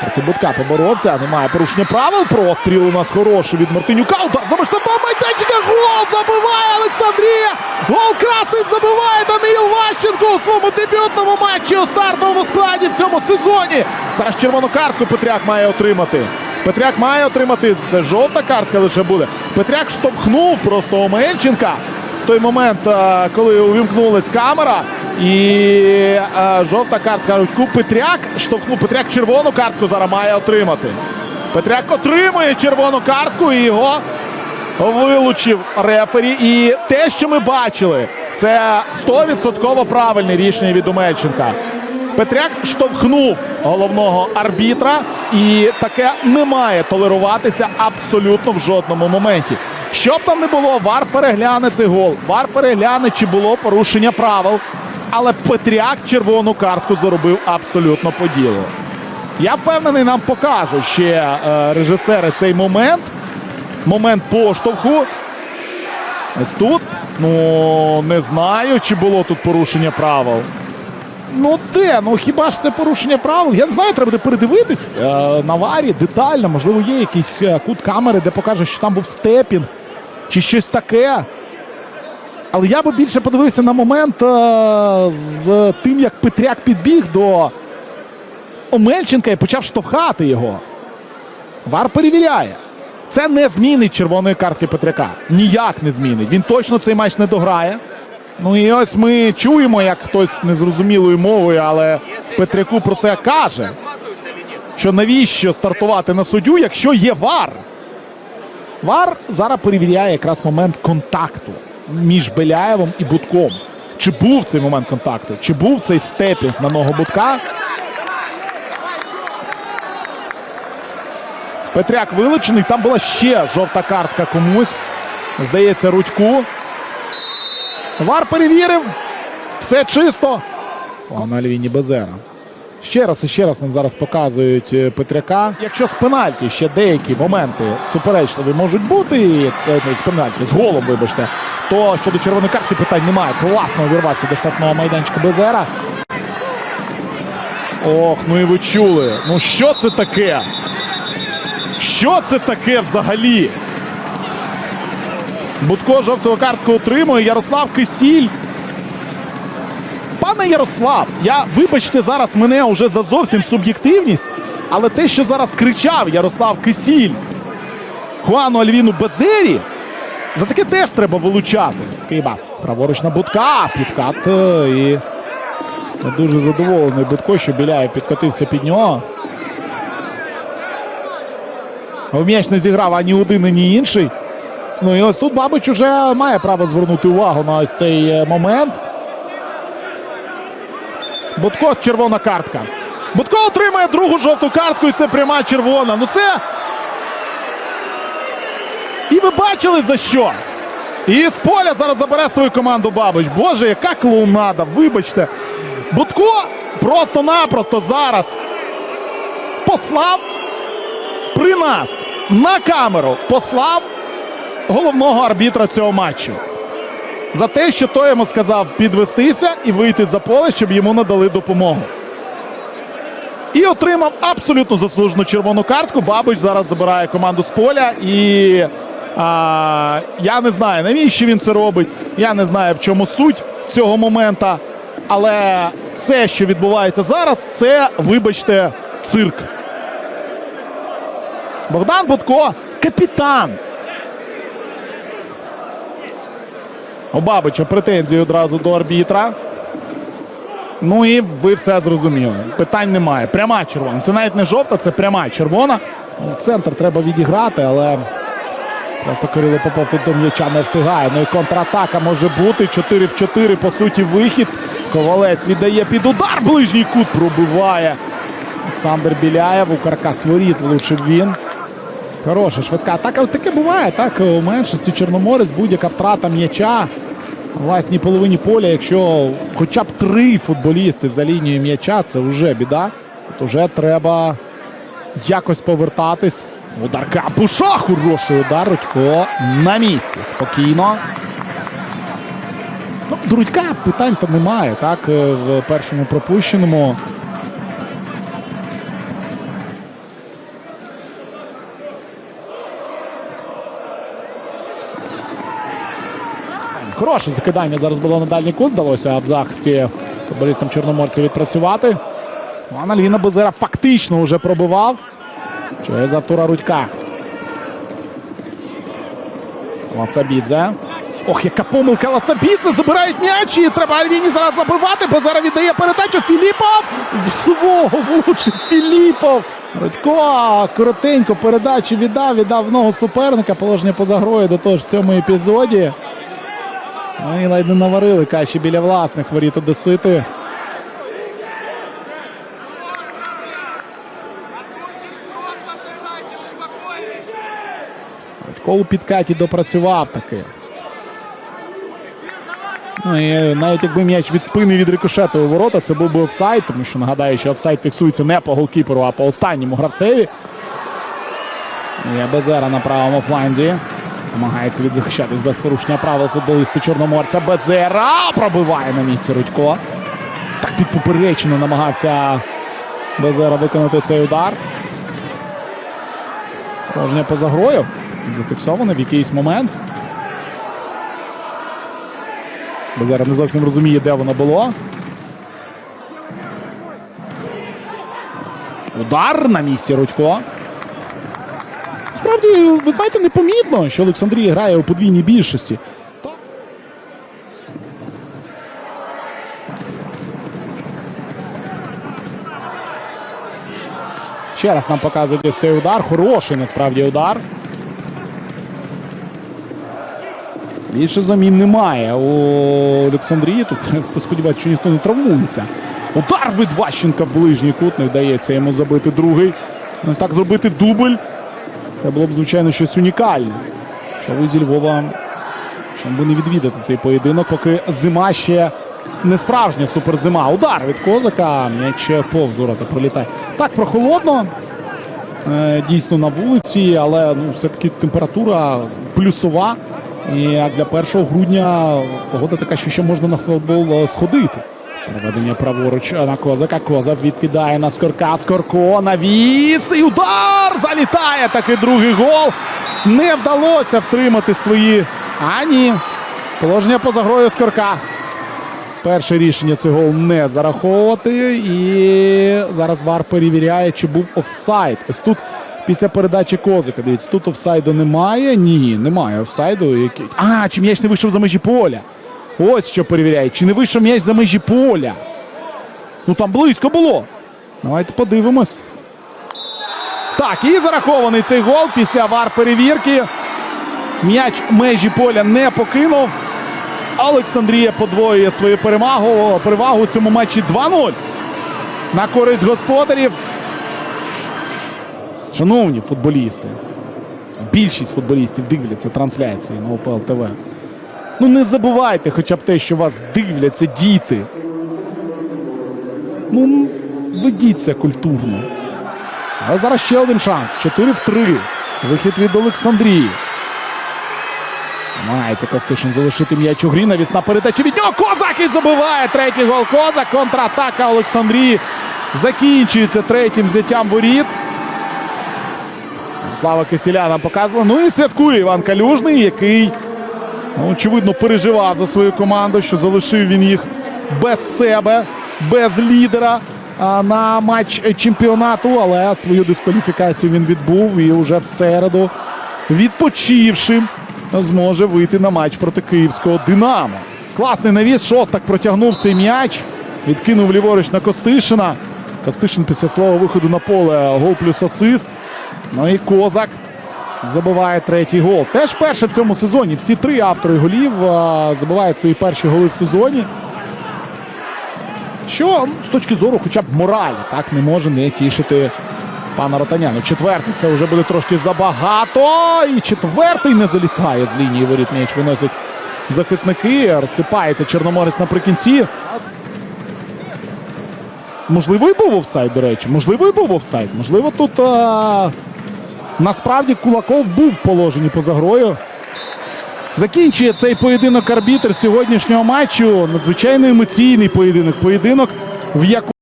Проти Будка поборовся, немає порушення правил. Простріл у нас хороший від Мартинюка. Удар за масштабом майданчика. Гол забиває Олександрія. Гол красить забиває Даниїл Ващенко у своєму дебютному матчі у стартовому складі в цьому сезоні. Зараз червону картку Петряк має отримати. Петряк має отримати. Це жовта картка лише буде. Петряк штовхнув просто Омельченка той момент, е, коли увімкнулась камера. І е, жовта картка Рудьку Петряк штовхнув Петряк червону картку зараз має отримати. Петряк отримує червону картку і його вилучив рефері. І те, що ми бачили, це 100% правильне рішення від Омельченка. Петряк штовхнув головного арбітра, і таке не має толеруватися абсолютно в жодному моменті. Що б там не було, вар перегляне цей гол. Вар перегляне, чи було порушення правил. Але Петряк червону картку заробив абсолютно по ділу. Я впевнений, нам покажуть ще е, режисери цей момент. Момент поштовху. Ось тут. Ну, не знаю, чи було тут порушення правил. Ну де? Ну хіба ж це порушення правил? Я не знаю, треба буде передивитись е, на варі детально. Можливо, є якийсь е, кут камери, де покаже, що там був степінг чи щось таке. Але я би більше подивився на момент е, з тим, як Петряк підбіг до Омельченка і почав штовхати його. Вар перевіряє. Це не змінить червоної картки Петряка. Ніяк не змінить. Він точно цей матч не дограє. Ну і ось ми чуємо, як хтось незрозумілою мовою, але Петряку про це каже. Що навіщо стартувати на суддю, якщо є вар? Вар зараз перевіряє якраз момент контакту між Беляєвим і Будком. Чи був цей момент контакту? Чи був цей степінг на ногу Будка? Петряк вилучений. Там була ще жовта картка комусь. Здається, Рудьку. Вар перевірив. Все чисто. О, на Альвіні Безера. Ще раз і ще раз нам зараз показують е, Петряка. Якщо з пенальті ще деякі моменти суперечливі можуть бути, і це ну, з пенальті, з голом, вибачте, то щодо червоної картки питань немає. Класно увірвався до штрафного майданчика Безера. Ох, ну і ви чули. Ну що це таке? Що це таке взагалі? Будко жовту картку отримує. Ярослав Кисіль. Пане Ярослав, я вибачте зараз мене вже за зовсім суб'єктивність, але те, що зараз кричав Ярослав Кисіль Хуану Альвіну Безері, за таке теж треба вилучати. Скиба. Праворуч на Будка. Підкат. е, І дуже задоволений Будко, що Біляєв підкотився під нього. В м'яч не зіграв ані один, ані інший. Ну і ось тут Бабич уже має право звернути увагу на ось цей е, момент. Будко червона картка. Будко отримає другу жовту картку, і це пряма червона. Ну це. І ви бачили за що? І з поля зараз забере свою команду Бабич. Боже, яка клоунада, вибачте. Будко просто-напросто зараз послав при нас на камеру послав головного арбітра цього матчу. За те, що той йому сказав підвестися і вийти за поле, щоб йому надали допомогу. І отримав абсолютно заслужену червону картку. Бабич зараз забирає команду з поля. І а, я не знаю, навіщо він це робить. Я не знаю, в чому суть цього момента. Але все, що відбувається зараз, це, вибачте, цирк. Богдан Будко капітан. У Бабича претензії одразу до арбітра. Ну і ви все зрозуміли. Питань немає. Пряма червона. Це навіть не жовта, це пряма червона. Ну, Центр треба відіграти, але просто Кирило Попов тут до м'яча не встигає. Ну і контратака може бути. 4 в 4, по суті, вихід. Ковалець віддає під удар. Ближній кут пробиває. Олександр Біляєв у каркас воріт влучив він. Хороша швидка атака. Таке буває, так. У меншості Чорноморець, будь-яка втрата м'яча власній половині поля. Якщо хоча б три футболісти за лінією м'яча, це вже біда. Тут вже треба якось повертатись. Удар Капуша. Хороший удар. Рудько на місці. Спокійно. Ну, до Рудька питань то немає, так, е, в першому пропущеному. Хороше закидання зараз було на дальній кут. Вдалося в захисті футболістам чорноморців відпрацювати. Ну, а Альвіна Безера фактично вже пробивав. Через Артура Рудька. Лацабідзе. Ох, яка помилка Лацабідзе. Забирають м'яч і треба Альвіні зараз забивати. Безера віддає передачу. Філіпов в свого влучив Філіпов. Радько коротенько передачу віддав, віддав в ногу суперника. Положення поза грою до того ж в цьому епізоді. Ну і ледь не наварили каші біля власних воріт Одесити. Радько у підкаті допрацював таки. Ну і навіть якби м'яч від спини від рикошету у ворота, це був би офсайд, тому що нагадаю, що офсайд фіксується не по голкіперу, а по останньому гравцеві. Є Безера на правому фланзі. Намагається відзахищатись без порушення правил футболісти Чорноморця. Безера пробиває на місці Рудько. Так під намагався Безера виконати цей удар. Положення поза грою. Зафіксоване в якийсь момент. Безера не зовсім розуміє, де воно було. Удар на місці Рудько. Справді, ви знаєте, непомітно, що Олександрія грає у подвійній більшості. Ще раз нам показують цей удар. Хороший насправді удар. Більше замін немає у Олександрії. Тут треба сподіватися, що ніхто не травмується. Удар від Ващенка в ближній кут. Не вдається йому забити другий. Ось так зробити дубль. Це було б, звичайно, щось унікальне. Ви зі Львова, щоб би не відвідати цей поєдинок, поки зима ще не справжня суперзима. Удар від козака. М'яч повз пролітає. Так, прохолодно. Е, Дійсно на вулиці, але ну, все-таки температура плюсова. І для 1 грудня погода така, що ще можна на футбол е, сходити. Переведення праворуч на козака. Козак відкидає на скорка. Скорко навіс. І удар! Залітає таки другий гол. Не вдалося втримати свої. А ні. Положення поза грою скорка. Перше рішення цей гол не зараховувати. І зараз Вар перевіряє, чи був офсайд. Ось тут після передачі козика. Дивіться, тут офсайду немає. Ні, немає офсайду. А, чи м'яч не вийшов за межі поля. Ось що перевіряє. Чи не вийшов м'яч за межі поля? Ну там близько було. Давайте подивимось. Так, і зарахований цей гол після вар перевірки. М'яч межі поля не покинув. Олександрія подвоює свою перемагу. Перевагу у цьому матчі 2-0. На користь господарів. Шановні футболісти. Більшість футболістів дивляться трансляції на ОПЛ ТВ. Ну не забувайте хоча б те, що вас дивляться діти. Ну, ведіться культурно. Але зараз ще один шанс. 4 в 3. Вихід від Олександрії. Намагається Костишин залишити м'яч у грі. Навісна передача від нього. Козак і забиває третій гол. Козак. Контратака Олександрії. Закінчується третім взяттям воріт. Слава Кисіля нам показувала. Ну і святкує Іван Калюжний, який, ну, очевидно, переживав за свою команду, що залишив він їх без себе, без лідера на матч чемпіонату. Але свою дискваліфікацію він відбув і вже в середу, відпочивши, зможе вийти на матч проти київського Динамо. Класний навіс. Шостак протягнув цей м'яч. Відкинув ліворуч на Костишина. Костишин після свого виходу на поле гол плюс асист. Ну і Козак забиває третій гол. Теж перше в цьому сезоні. Всі три автори голів забивають свої перші голи в сезоні. Що ну, з точки зору, хоча б моралі, так не може не тішити пана Ротаняну. Четвертий це вже буде трошки забагато. І четвертий не залітає з лінії воріт. М'яч виносять захисники. Розсипається Чорноморець наприкінці. Можливо, і був офсайд, до речі. Можливо, і був офсайд. Можливо, тут а... насправді Кулаков був в положенні поза грою. Закінчує цей поєдинок арбітр сьогоднішнього матчу. Надзвичайно емоційний поєдинок. Поєдинок, в якому.